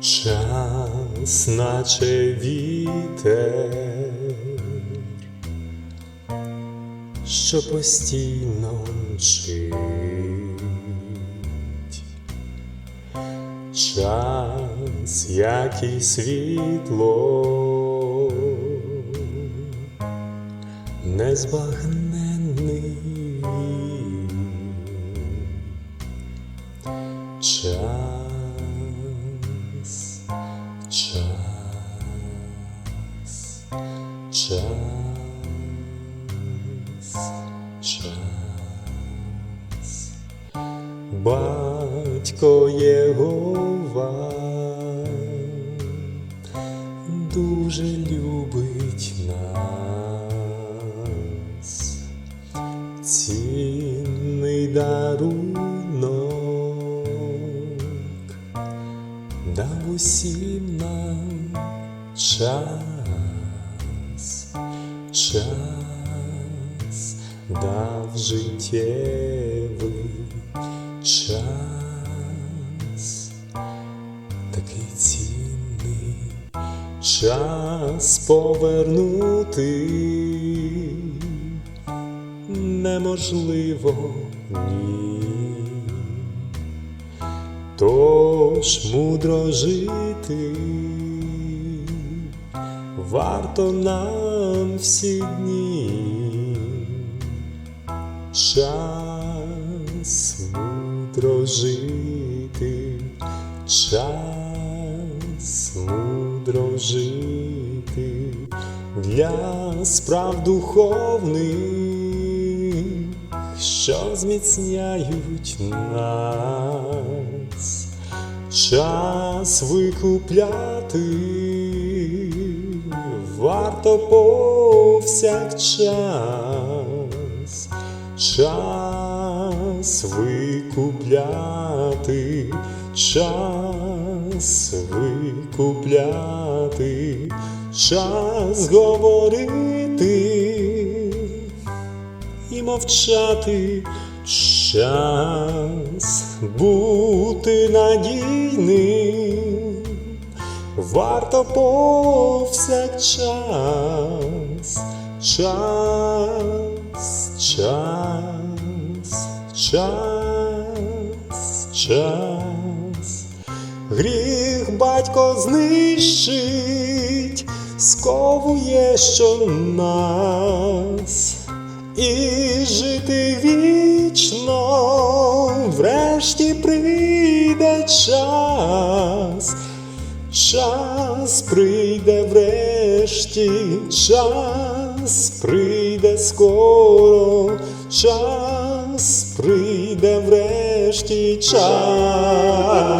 Час, наче вітер, що постійно мчить. час, як і світло, не збагне незбагненний. Час, час, час, час. Батько Єгова дуже любить нас, дарунок дав усім нам час, час дав життєвий час, такий цінний час повернути неможливо ні. Тож мудро жити, варто нам всі дні. Час мудро жити, час мудро жити для справ духовних, що зміцняють нас. Час викупляти варто повсякчас. Час викупляти, час викупляти, час говорити мовчати, час бути надійним, варто повсякчас, час, час, час, час. Гріх батько знищить, сковує що нас, і жити вічно, врешті прийде час, час прийде врешті, час прийде скоро, час прийде врешті. Час.